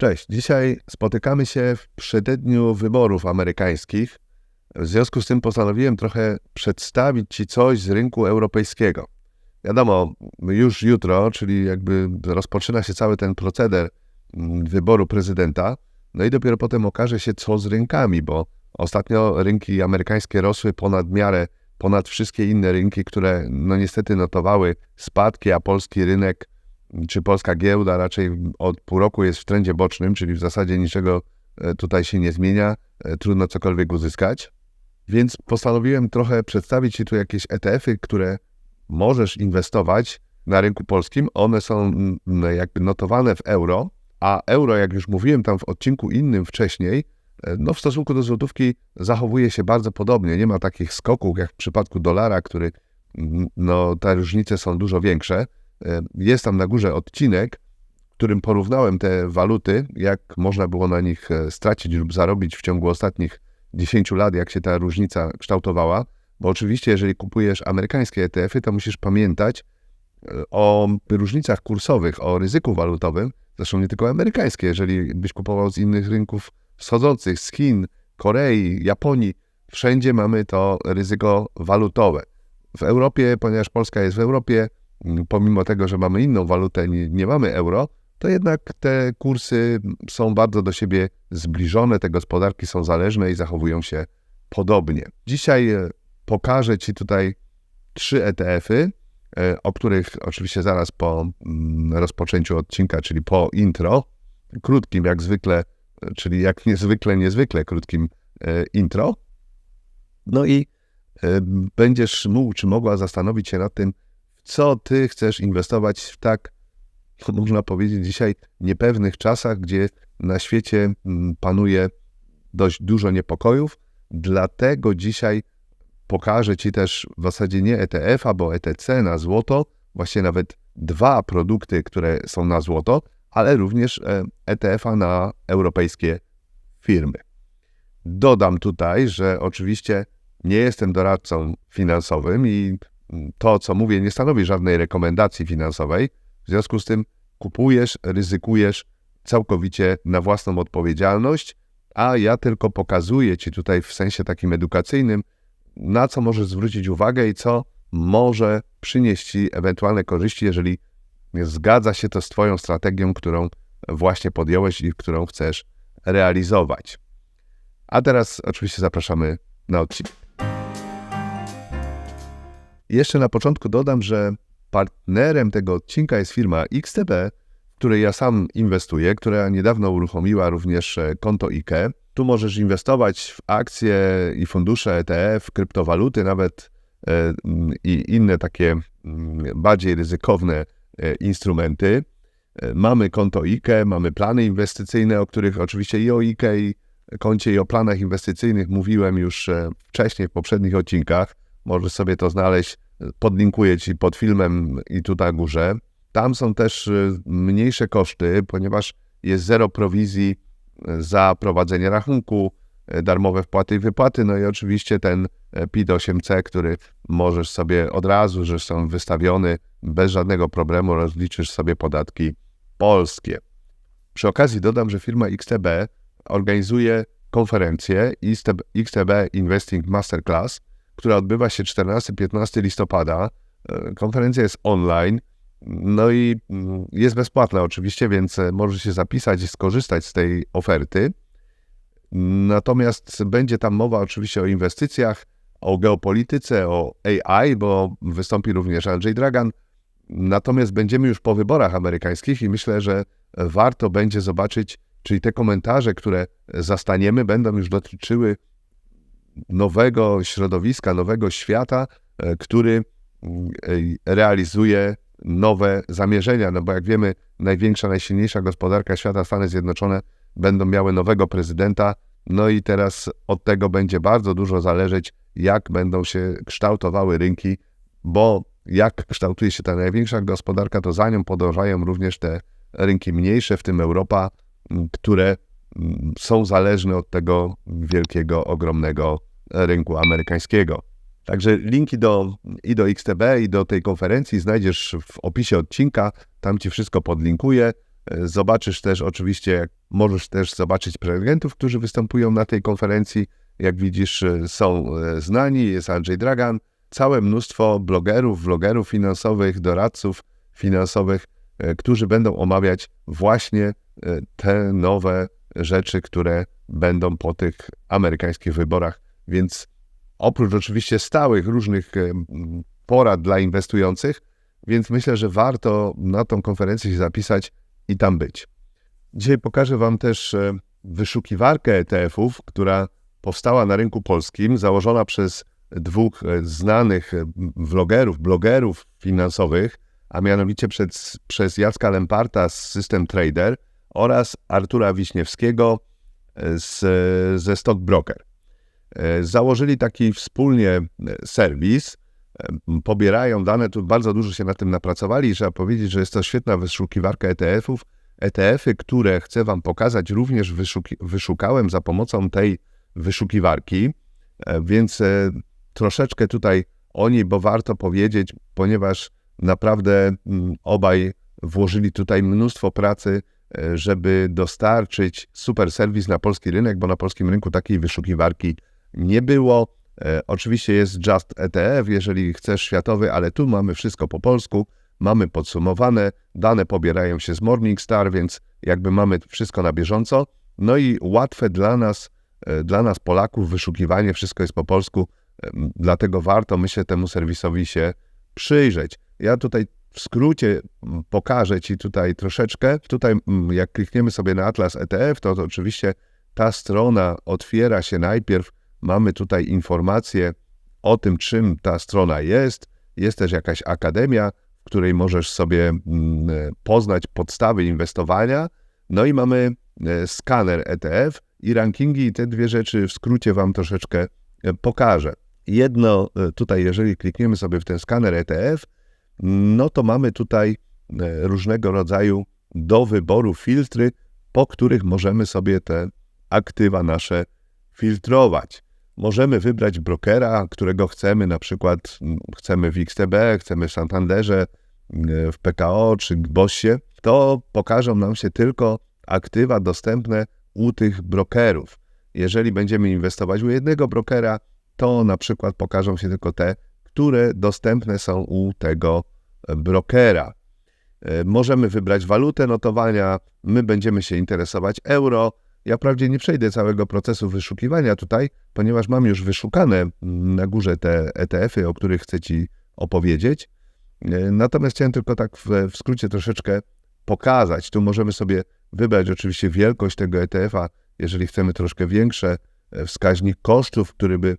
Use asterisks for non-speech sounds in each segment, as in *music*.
Cześć. Dzisiaj spotykamy się w przededniu wyborów amerykańskich. W związku z tym postanowiłem trochę przedstawić Ci coś z rynku europejskiego. Wiadomo, już jutro, czyli jakby rozpoczyna się cały ten proceder mm, wyboru prezydenta, no i dopiero potem okaże się, co z rynkami, bo ostatnio rynki amerykańskie rosły ponad miarę, ponad wszystkie inne rynki, które no niestety notowały spadki, a polski rynek czy polska giełda raczej od pół roku jest w trendzie bocznym, czyli w zasadzie niczego e, tutaj się nie zmienia, e, trudno cokolwiek uzyskać. Więc postanowiłem trochę przedstawić Ci tu jakieś ETF-y, które możesz inwestować na rynku polskim. One są jakby notowane w euro, a euro, jak już mówiłem tam w odcinku innym wcześniej, e, no w stosunku do złotówki zachowuje się bardzo podobnie. Nie ma takich skoków jak w przypadku dolara, który no te różnice są dużo większe. E, jest tam na górze odcinek, w którym porównałem te waluty, jak można było na nich e, stracić lub zarobić w ciągu ostatnich 10 lat, jak się ta różnica kształtowała. Bo oczywiście, jeżeli kupujesz amerykańskie ETF-y, to musisz pamiętać e, o różnicach kursowych, o ryzyku walutowym, zresztą nie tylko amerykańskie. Jeżeli byś kupował z innych rynków wschodzących, z Chin, Korei, Japonii, wszędzie mamy to ryzyko walutowe. W Europie, ponieważ Polska jest w Europie, pomimo tego, że mamy inną walutę, nie, nie mamy euro, to jednak te kursy są bardzo do siebie zbliżone, te gospodarki są zależne i zachowują się podobnie. Dzisiaj e, pokażę Ci tutaj trzy ETF-y, e, o których oczywiście zaraz po mm, rozpoczęciu odcinka, czyli po intro, krótkim jak zwykle, e, czyli jak niezwykle, niezwykle krótkim intro. No i będziesz mógł czy mogła zastanowić się nad tym, co ty chcesz inwestować w tak, *laughs* można powiedzieć, dzisiaj niepewnych czasach, gdzie na świecie mm, panuje dość dużo niepokojów. Dlatego dzisiaj pokażę Ci też w zasadzie nie ETF, albo ETC na złoto, właśnie nawet dwa produkty, które są na złoto, ale również ETF-a e na europejskie firmy. Dodam tutaj, że oczywiście nie jestem doradcą finansowym i to, co mówię, nie stanowi żadnej rekomendacji finansowej. W związku z tym kupujesz, ryzykujesz całkowicie na własną odpowiedzialność, a ja tylko pokazuję Ci tutaj w sensie takim edukacyjnym, na co możesz zwrócić uwagę i co może przynieść Ci ewentualne korzyści, jeżeli zgadza się to z Twoją strategią, którą właśnie podjąłeś i którą chcesz realizować. A teraz oczywiście zapraszamy na odcinek. Jeszcze na początku dodam, że partnerem tego odcinka jest firma XTB, w której ja sam inwestuję, która niedawno uruchomiła również e, konto IKE. Tu możesz inwestować w akcje i fundusze ETF, kryptowaluty, nawet e, i inne takie bardziej ryzykowne e, instrumenty. Mamy konto IKE, mamy plany inwestycyjne, o których oczywiście i o IKE, i koncie, i o planach inwestycyjnych mówiłem już wcześniej w poprzednich odcinkach. Możesz sobie to znaleźć, podlinkuję Ci pod filmem i tu na górze. Tam są też y, mniejsze koszty, ponieważ jest zero prowizji y, za prowadzenie rachunku, y, darmowe wpłaty i wypłaty, no i oczywiście ten PIT-8C, który możesz sobie od razu, że są wystawiony, bez żadnego problemu rozliczysz sobie podatki polskie. Przy okazji dodam, że firma XTB organizuje konferencję XTB Investing Masterclass, która odbywa się 14-15 listopada. E, konferencja jest online, no i mm, jest bezpłatna oczywiście, więc e, możesz się zapisać i skorzystać z tej oferty. Natomiast będzie tam mowa oczywiście o inwestycjach, o geopolityce, o AI, bo wystąpi również Andrzej Dragan. Natomiast będziemy już po wyborach amerykańskich i myślę, że warto będzie zobaczyć, czyli te komentarze, które zastaniemy, będą już dotyczyły nowego środowiska, nowego świata, e, który mm, e, realizuje nowe zamierzenia. No bo jak wiemy, największa, najsilniejsza gospodarka świata, Stany Zjednoczone, będą miały nowego prezydenta. No i teraz od tego będzie bardzo dużo zależeć, jak będą się kształtowały rynki, bo jak kształtuje się ta największa gospodarka, to za nią podążają również te rynki mniejsze, w tym Europa, które są zależne od tego wielkiego, ogromnego rynku amerykańskiego. Także linki do, i do XTB, i do tej konferencji znajdziesz w opisie odcinka. Tam ci wszystko podlinkuję. Zobaczysz też oczywiście, możesz też zobaczyć prelegentów, którzy występują na tej konferencji. Jak widzisz, są e, znani, jest Andrzej Dragan, całe mnóstwo blogerów, vlogerów finansowych, doradców finansowych, e, którzy będą omawiać właśnie e, te nowe rzeczy, które będą po tych amerykańskich wyborach. Więc oprócz oczywiście stałych różnych e, porad dla inwestujących, więc myślę, że warto na tą konferencję się zapisać i tam być. Dzisiaj pokażę Wam też e, wyszukiwarkę ETF-ów, która powstała na rynku polskim, założona przez dwóch e, znanych vlogerów, blogerów finansowych, a mianowicie przez, przez Jacka Lemparta z System Trader oraz Artura Wiśniewskiego e, z, ze Stockbroker. E, Założyli taki wspólnie e, serwis, pobierają dane, tu bardzo dużo się na tym napracowali i trzeba powiedzieć, że jest to świetna wyszukiwarka ETF-ów. ETF-y, które chcę Wam pokazać, również wyszuki- wyszukałem za pomocą tej wyszukiwarki, więc troszeczkę tutaj o niej, bo warto powiedzieć, ponieważ naprawdę mm, obaj włożyli tutaj mnóstwo pracy, żeby dostarczyć super serwis na polski rynek, bo na polskim rynku takiej wyszukiwarki nie było. E, Oczywiście jest Just ETF, jeżeli chcesz światowy, ale tu mamy wszystko po polsku, mamy podsumowane, dane pobierają się z Morningstar, więc jakby mamy wszystko na bieżąco. No i łatwe dla nas, e, dla nas Polaków wyszukiwanie, wszystko jest po polsku, em, dlatego warto, myślę, temu serwisowi się przyjrzeć. Ja tutaj w skrócie pokażę Ci tutaj troszeczkę. Tutaj jak klikniemy sobie na Atlas ETF, to, to oczywiście ta strona otwiera się najpierw. Mamy tutaj informacje o tym, czym ta strona jest. Jest też jakaś akademia, w której możesz sobie e, poznać podstawy inwestowania. No i mamy e, skaner ETF i rankingi i te dwie rzeczy w skrócie Wam troszeczkę e, pokażę. Jedno tutaj, jeżeli klikniemy sobie w ten skaner ETF, no to mamy tutaj e, różnego rodzaju do wyboru filtry, po których możemy sobie te aktywa nasze filtrować. Możemy wybrać brokera, którego chcemy, na przykład chcemy w XTB, chcemy w Santanderze, w PKO czy Bossie, to pokażą nam się tylko aktywa dostępne u tych brokerów. Jeżeli będziemy inwestować u jednego brokera, to na przykład pokażą się tylko te, które dostępne są u tego brokera. E, Możemy wybrać walutę notowania, my będziemy się interesować euro. Ja wprawdzie nie przejdę całego procesu wyszukiwania tutaj, ponieważ mam już wyszukane mm, na górze te ETF-y, o których chcę Ci opowiedzieć. E, Natomiast chciałem tylko tak w, w skrócie troszeczkę pokazać. Tu możemy sobie wybrać oczywiście wielkość tego ETF-a, jeżeli chcemy troszkę większe, e, wskaźnik kosztów, który by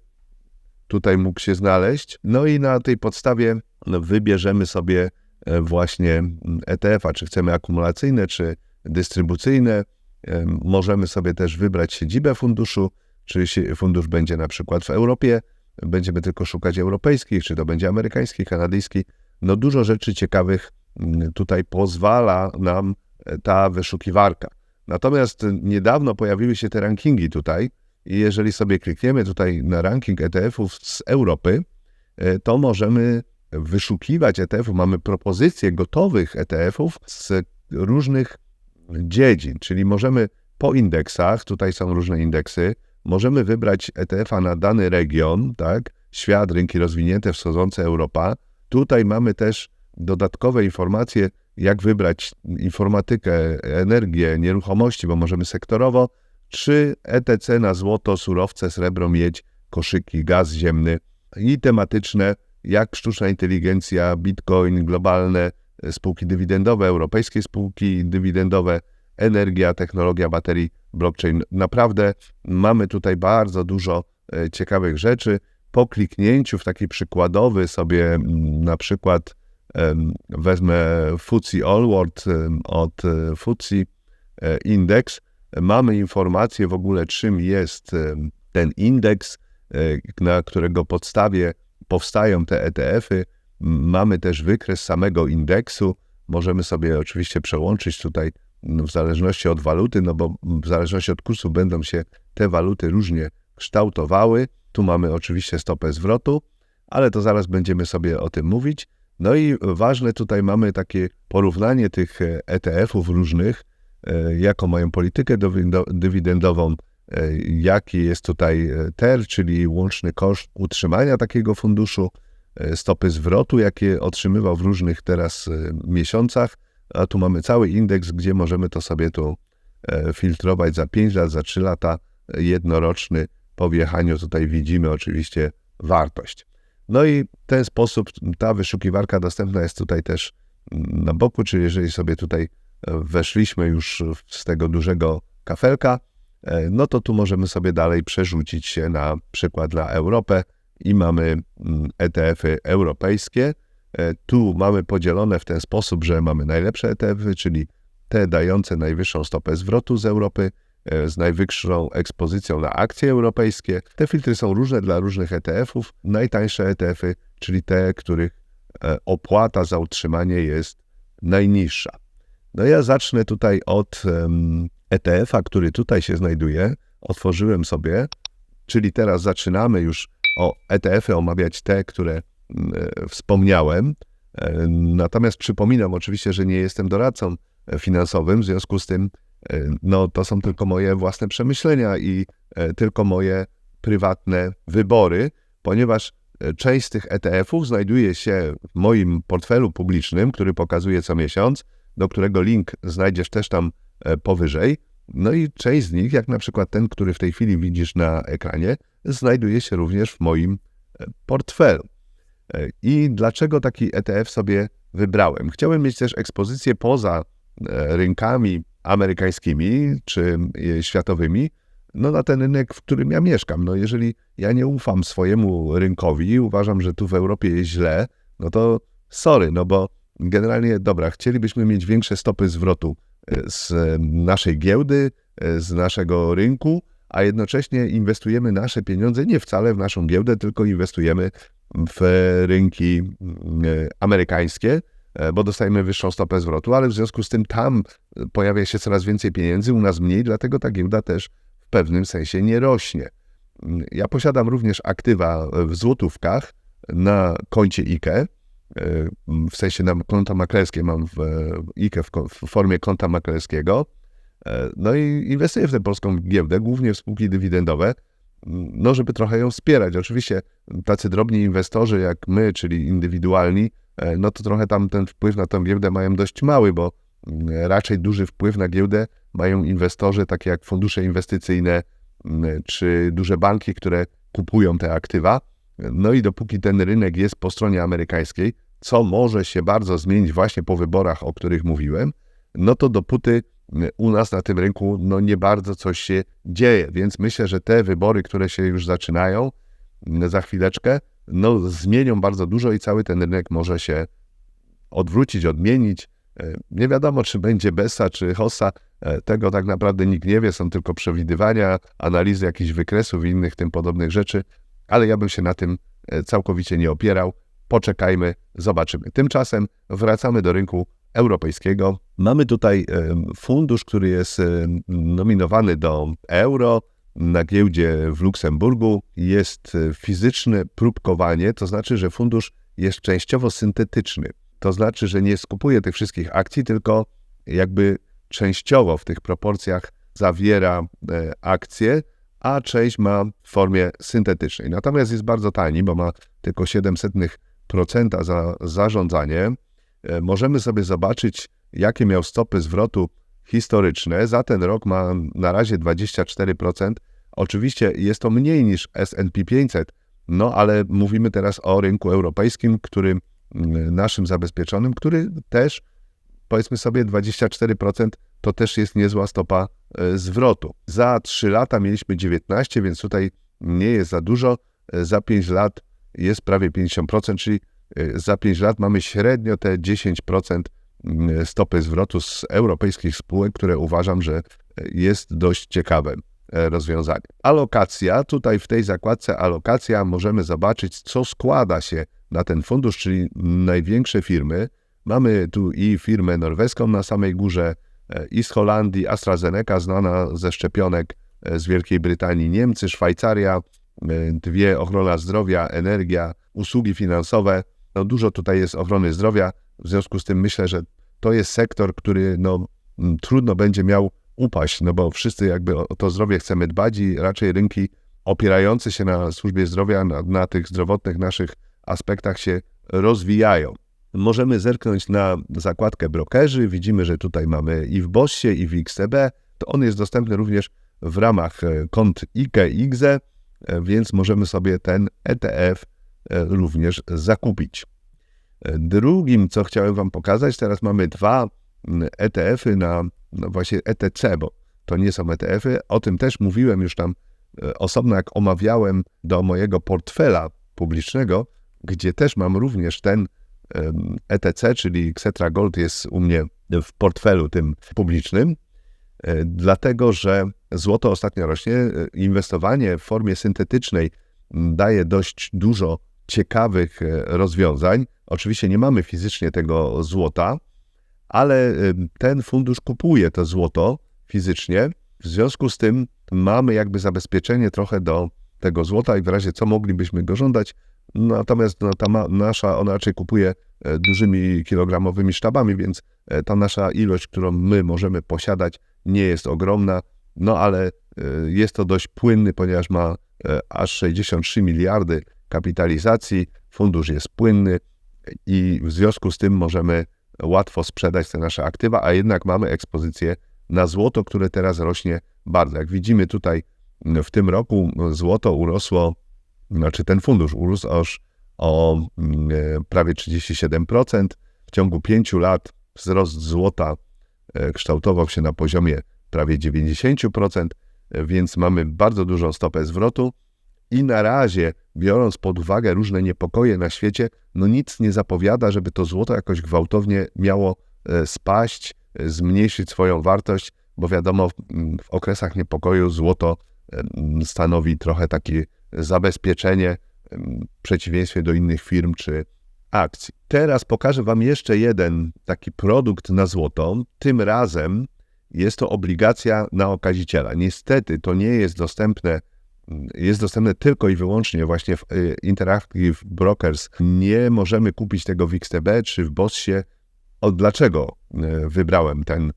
tutaj mógł się znaleźć. No i na tej podstawie no, wybierzemy sobie e, właśnie mm, ETF-a, czy chcemy akumulacyjne, czy dystrybucyjne. E, Możemy sobie też wybrać siedzibę funduszu, czy fundusz będzie na przykład w Europie, będziemy tylko szukać europejskich, czy to będzie amerykański, kanadyjski. No dużo rzeczy ciekawych mm, tutaj pozwala nam e, ta wyszukiwarka. Natomiast niedawno pojawiły się te rankingi tutaj i jeżeli sobie klikniemy tutaj na ranking ETF-ów z Europy, e, to możemy wyszukiwać ETF-ów, mamy propozycje gotowych ETF-ów z różnych dziedzin, czyli możemy po indeksach, tutaj są różne indeksy, możemy wybrać ETF-a na dany region, tak, świat, rynki rozwinięte, wschodzące Europa. Tutaj mamy też dodatkowe informacje, jak wybrać informatykę, energię, nieruchomości, bo możemy sektorowo, czy ETC na złoto, surowce, srebro, miedź, koszyki, gaz ziemny i tematyczne, jak sztuczna inteligencja, bitcoin, globalne e, spółki dywidendowe, europejskie spółki dywidendowe, energia, technologia baterii, blockchain. Naprawdę mamy tutaj bardzo dużo e, ciekawych rzeczy. Po kliknięciu w taki przykładowy sobie na przykład wezmę FTSE All World em, od FTSE e, Index, mamy informację w ogóle czym jest em, ten indeks, e, na którego podstawie powstają te ETF-y. Mamy też wykres samego indeksu. Możemy sobie oczywiście przełączyć tutaj w zależności od waluty, no bo w zależności od kursu będą się te waluty różnie kształtowały. Tu mamy oczywiście stopę zwrotu, ale to zaraz będziemy sobie o tym mówić. No i ważne tutaj mamy takie porównanie tych ETF-ów różnych, jaką mają politykę dywidendową, jaki jest tutaj TER, czyli łączny koszt utrzymania takiego funduszu, stopy zwrotu, jakie otrzymywał w różnych teraz miesiącach, a tu mamy cały indeks, gdzie możemy to sobie tu filtrować za 5 lat, za 3 lata, jednoroczny po wjechaniu tutaj widzimy oczywiście wartość. No i w ten sposób ta wyszukiwarka dostępna jest tutaj też na boku, czyli jeżeli sobie tutaj weszliśmy już z tego dużego kafelka, e, no to tu możemy sobie dalej przerzucić się na przykład na Europę i mamy mm, ETF-y europejskie. E, tu mamy podzielone w ten sposób, że mamy najlepsze ETF-y, czyli te dające najwyższą stopę zwrotu z Europy, E, z najwyższą ekspozycją na akcje europejskie. Te filtry są różne dla różnych ETF-ów. Najtańsze ETF-y, czyli te, których opłata za utrzymanie jest najniższa. No ja zacznę tutaj od ETF-a, który tutaj się znajduje. Otworzyłem sobie, czyli teraz zaczynamy już o ETF-y omawiać te, które e, wspomniałem. Natomiast przypominam oczywiście, że nie jestem doradcą finansowym, w związku z tym E, no to są tylko moje własne przemyślenia i e, tylko moje prywatne wybory, ponieważ e, część z tych ETF-ów znajduje się w moim portfelu publicznym, który pokazuję co miesiąc, do którego link znajdziesz też tam powyżej. No i część z nich, jak na przykład ten, który w tej chwili widzisz na ekranie, znajduje się również w moim portfelu. I dlaczego taki ETF sobie wybrałem? Chciałem mieć też ekspozycję poza rynkami amerykańskimi czy e, światowymi, no na ten rynek, w którym ja mieszkam. No jeżeli ja nie ufam swojemu rynkowi, uważam, że tu w Europie jest źle, no to sorry, no bo generalnie, dobra, chcielibyśmy mieć większe stopy zwrotu e, z naszej giełdy, e, z naszego rynku, a jednocześnie inwestujemy nasze pieniądze nie wcale w naszą giełdę, tylko inwestujemy w rynki amerykańskie, E, bo dostajemy wyższą stopę zwrotu, ale w związku z tym tam e, pojawia się coraz więcej pieniędzy, u nas mniej, dlatego ta giełda też w pewnym sensie nie rośnie. Mm, ja posiadam również aktywa w złotówkach na koncie IKE, e, w sensie na konta maklerskie mam w IKE w formie konta maklerskiego. No i inwestuję w tę polską giełdę, głównie w spółki dywidendowe, no żeby trochę ją wspierać. Oczywiście tacy drobni inwestorzy jak my, czyli indywidualni, E, no to trochę tam ten wpływ na tę giełdę mają dość mały, bo raczej duży wpływ na giełdę mają inwestorzy, takie jak fundusze inwestycyjne czy duże banki, które kupują te aktywa. No i dopóki ten rynek jest po stronie amerykańskiej, co może się bardzo zmienić właśnie po wyborach, o których mówiłem, no to dopóty mm, u nas na tym rynku no nie bardzo coś się dzieje. Więc myślę, że te wybory, które się już zaczynają za chwileczkę, no, zmienią bardzo dużo i cały ten rynek może się odwrócić, odmienić. E, nie wiadomo, czy będzie Bessa, czy Hossa. E, tego tak naprawdę nikt nie wie, są tylko przewidywania, analizy jakichś wykresów i innych tym podobnych rzeczy, ale ja bym się na tym e, całkowicie nie opierał. Poczekajmy, zobaczymy. Tymczasem wracamy do rynku europejskiego. Mamy tutaj fundusz, który jest nominowany do euro na giełdzie w Luksemburgu jest e, fizyczne próbkowanie, to znaczy, że fundusz jest częściowo syntetyczny. To znaczy, że nie skupuje tych wszystkich akcji, tylko jakby częściowo w tych proporcjach zawiera e, akcje, a część ma w formie syntetycznej. Natomiast jest bardzo tani, bo ma tylko 0,07% za zarządzanie. E, możemy sobie zobaczyć, jakie miał stopy zwrotu historyczne. Za ten rok ma na razie 24%. Oczywiście jest to mniej niż S&P 500, no ale mówimy teraz o rynku europejskim, który naszym zabezpieczonym, który też powiedzmy sobie 24% to też jest niezła stopa zwrotu. Za 3 lata mieliśmy 19, więc tutaj nie jest za dużo. E, za 5 lat jest prawie 50%, czyli e, za 5 lat mamy średnio te 10% stopy zwrotu z europejskich spółek, które uważam, że jest dość ciekawe rozwiązanie. Alokacja, tutaj w tej zakładce alokacja możemy zobaczyć, co składa się na ten fundusz, czyli największe firmy. Mamy tu i firmę norweską na samej górze, i z Holandii, AstraZeneca, znana ze szczepionek z Wielkiej Brytanii, Niemcy, Szwajcaria, dwie ochrona zdrowia, energia, usługi finansowe, No, dużo tutaj jest ochrony zdrowia, w związku z tym myślę, że to jest sektor, który no, trudno będzie miał upaść, no bo wszyscy jakby o to zdrowie chcemy dbać i raczej rynki opierające się na służbie zdrowia, na, na tych zdrowotnych naszych aspektach się rozwijają. Możemy zerknąć na zakładkę brokerzy. Widzimy, że tutaj mamy i w Bossie, i w XTB. To on jest dostępny również w ramach e, kont IKE, IGZE, e, więc możemy sobie ten ETF e, również zakupić. Drugim, co chciałem Wam pokazać, teraz mamy dwa ETF-y na no właśnie ETC, bo to nie są ETF-y. O tym też mówiłem już tam osobno, jak omawiałem do mojego portfela publicznego, gdzie też mam również ten ETC, czyli Xetra Gold jest u mnie w portfelu tym publicznym, e, dlatego że złoto ostatnio rośnie. E, inwestowanie w formie syntetycznej daje dość dużo ciekawych e, rozwiązań. Oczywiście nie mamy fizycznie tego złota, ale ten fundusz kupuje to złoto fizycznie. W związku z tym mamy jakby zabezpieczenie trochę do tego złota i w razie co moglibyśmy go żądać, Natomiast no, ta ma, nasza, ona raczej kupuje e, dużymi kilogramowymi sztabami, więc e, ta nasza ilość, którą my możemy posiadać, nie jest ogromna, no ale e, jest to dość płynny, ponieważ ma aż 63 miliardy kapitalizacji, fundusz jest płynny i w związku z tym możemy łatwo sprzedać te nasze aktywa, a jednak mamy ekspozycję na złoto, które teraz rośnie bardzo. Jak widzimy tutaj w tym roku złoto urosło znaczy ten fundusz urósł aż o mm, e, prawie 37%. W ciągu pięciu lat wzrost złota e, kształtował się na poziomie prawie 90%, e, więc mamy bardzo dużą stopę zwrotu i na razie, biorąc pod uwagę różne niepokoje na świecie, no nic nie zapowiada, żeby to złoto jakoś gwałtownie miało spaść, zmniejszyć swoją wartość, bo wiadomo, w okresach niepokoju złoto stanowi trochę taki zabezpieczenie w przeciwieństwie do innych firm czy akcji. Teraz pokażę Wam jeszcze jeden taki produkt na złoto. Tym razem jest to obligacja na okaziciela. Niestety to nie jest dostępne, jest dostępne tylko i wyłącznie właśnie w y, Interactive Brokers. Nie możemy kupić tego w XTB czy w Bossie. O, dlaczego y, wybrałem ten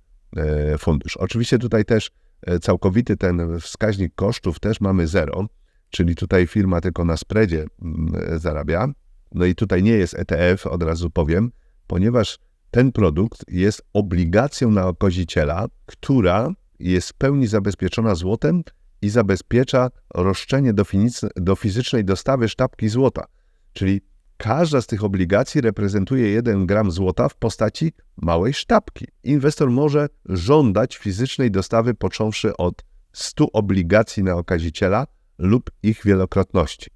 y, fundusz? Oczywiście tutaj też całkowity ten wskaźnik kosztów też mamy zero czyli tutaj firma tylko na spreadzie mm, zarabia. No i tutaj nie jest ETF, od razu powiem, ponieważ ten produkt jest obligacją na okaziciela, która jest w pełni zabezpieczona złotem i zabezpiecza roszczenie do, do fizycznej dostawy sztabki złota. Czyli każda z tych obligacji reprezentuje 1 gram złota w postaci małej sztabki. Inwestor może żądać fizycznej dostawy począwszy od 100 obligacji na okaziciela lub ich wielokrotności.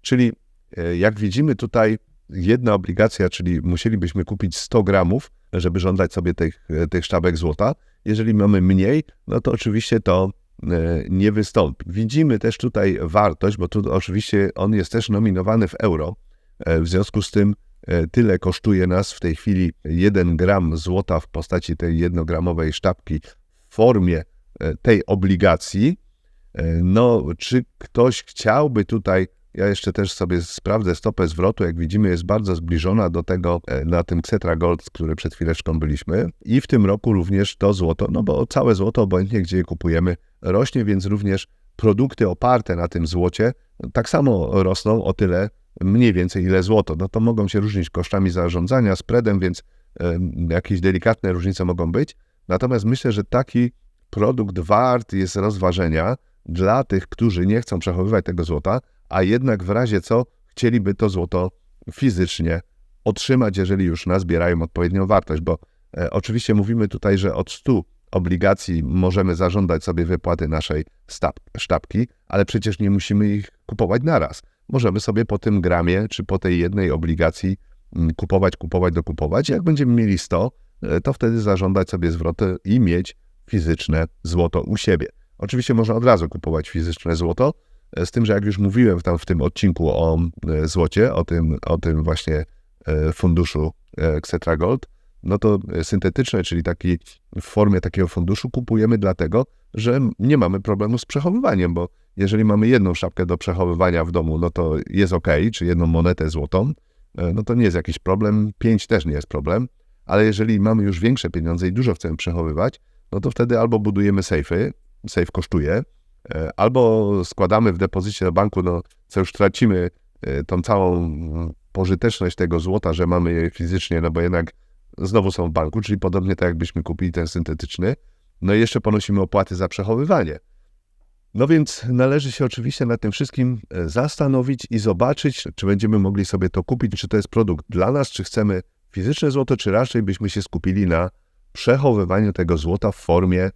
Czyli e, jak widzimy tutaj, jedna obligacja, czyli musielibyśmy kupić 100 gramów, żeby żądać sobie tych, e, tych sztabek złota. Jeżeli mamy mniej, no to oczywiście to e, nie wystąpi. Widzimy też tutaj wartość, bo tu oczywiście on jest też nominowany w euro. W związku z tym tyle kosztuje nas w tej chwili 1 gram złota w postaci tej jednogramowej sztabki w formie tej obligacji. No, czy ktoś chciałby tutaj, ja jeszcze też sobie sprawdzę stopę zwrotu, jak widzimy jest bardzo zbliżona do tego e, na tym Cetra Gold, który przed chwileczką byliśmy i w tym roku również to złoto, no bo całe złoto obojętnie gdzie je kupujemy rośnie, więc również produkty oparte na tym złocie tak samo rosną o tyle mniej więcej ile złoto. No to mogą się różnić kosztami zarządzania, spreadem, więc jakieś delikatne różnice mogą być. Natomiast myślę, że taki produkt wart jest rozważenia, dla tych, którzy nie chcą przechowywać tego złota, a jednak w razie co chcieliby to złoto fizycznie otrzymać, jeżeli już nazbierają odpowiednią wartość, bo e, oczywiście mówimy tutaj, że od 100 obligacji możemy zażądać sobie wypłaty naszej sztabki, ale przecież nie musimy ich kupować naraz. Możemy sobie po tym gramie, czy po tej jednej obligacji mm, kupować, kupować, dokupować. Jak będziemy mieli 100, e, to wtedy zażądać sobie zwroty i mieć fizyczne złoto u siebie. Oczywiście można od razu kupować fizyczne złoto, e, z tym, że jak już mówiłem tam w tym odcinku o e, złocie, o tym, o tym właśnie e, funduszu Xetra Gold, no to syntetyczne, czyli taki w formie takiego funduszu kupujemy dlatego, że nie mamy problemu z przechowywaniem, bo jeżeli mamy jedną szapkę do przechowywania w domu, no to jest ok, czy jedną monetę złotą, no to nie jest jakiś problem. 5 też nie jest problem, ale jeżeli mamy już większe pieniądze i dużo chcemy przechowywać, no to wtedy albo budujemy sejfy, sejf kosztuje, e, albo składamy w depozycie na banku, no co już tracimy e, tą całą pożyteczność tego złota, że mamy je fizycznie, no bo jednak znowu są w banku, czyli podobnie tak jakbyśmy kupili ten syntetyczny, no i jeszcze ponosimy opłaty za przechowywanie. No więc należy się oczywiście nad tym wszystkim e, zastanowić i zobaczyć, czy będziemy mogli sobie to kupić, czy to jest produkt dla nas, czy chcemy fizyczne złoto, czy raczej byśmy się skupili na przechowywaniu tego złota w formie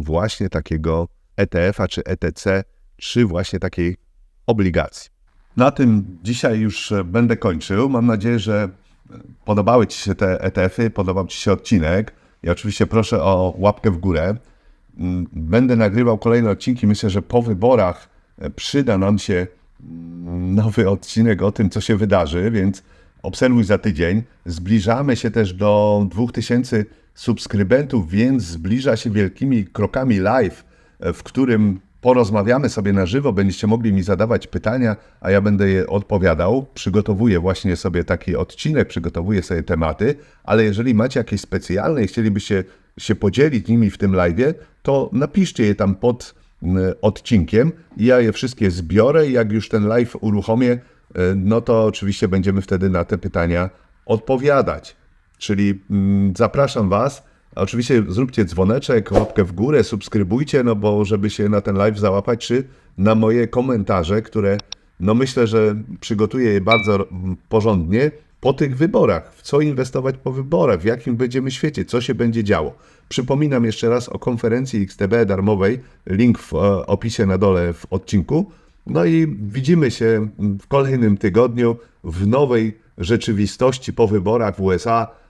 właśnie takiego ETF-a, czy ETC, czy właśnie takiej obligacji. Na tym dzisiaj już e, będę kończył. Mam nadzieję, że e, podobały Ci się te ETF-y, podobał Ci się odcinek. I oczywiście proszę o łapkę w górę. Będę nagrywał kolejne odcinki. Myślę, że po wyborach e, przyda nam się nowy odcinek o tym, co się wydarzy, więc obserwuj za tydzień. Zbliżamy się też do 2000 subskrybentów, więc zbliża się wielkimi krokami live, e, w którym porozmawiamy sobie na żywo. Będziecie mogli mi zadawać pytania, a ja będę je odpowiadał. Przygotowuję właśnie sobie taki odcinek, przygotowuję sobie tematy, ale jeżeli macie jakieś specjalne i chcielibyście się podzielić nimi w tym live, to napiszcie je tam pod odcinkiem. Ja je wszystkie zbiorę i jak już ten live uruchomię, e, no to oczywiście będziemy wtedy na te pytania odpowiadać. Czyli mm, zapraszam Was. Oczywiście zróbcie dzwoneczek, łapkę w górę, subskrybujcie, no bo żeby się na ten live załapać, czy na moje komentarze, które no myślę, że przygotuję je bardzo mm, porządnie po tych wyborach. W co inwestować po wyborach, w jakim będziemy świecie, co się będzie działo. Przypominam jeszcze raz o konferencji XTB darmowej, link w e, opisie na dole w odcinku. No i widzimy się w kolejnym tygodniu w nowej rzeczywistości po wyborach w USA.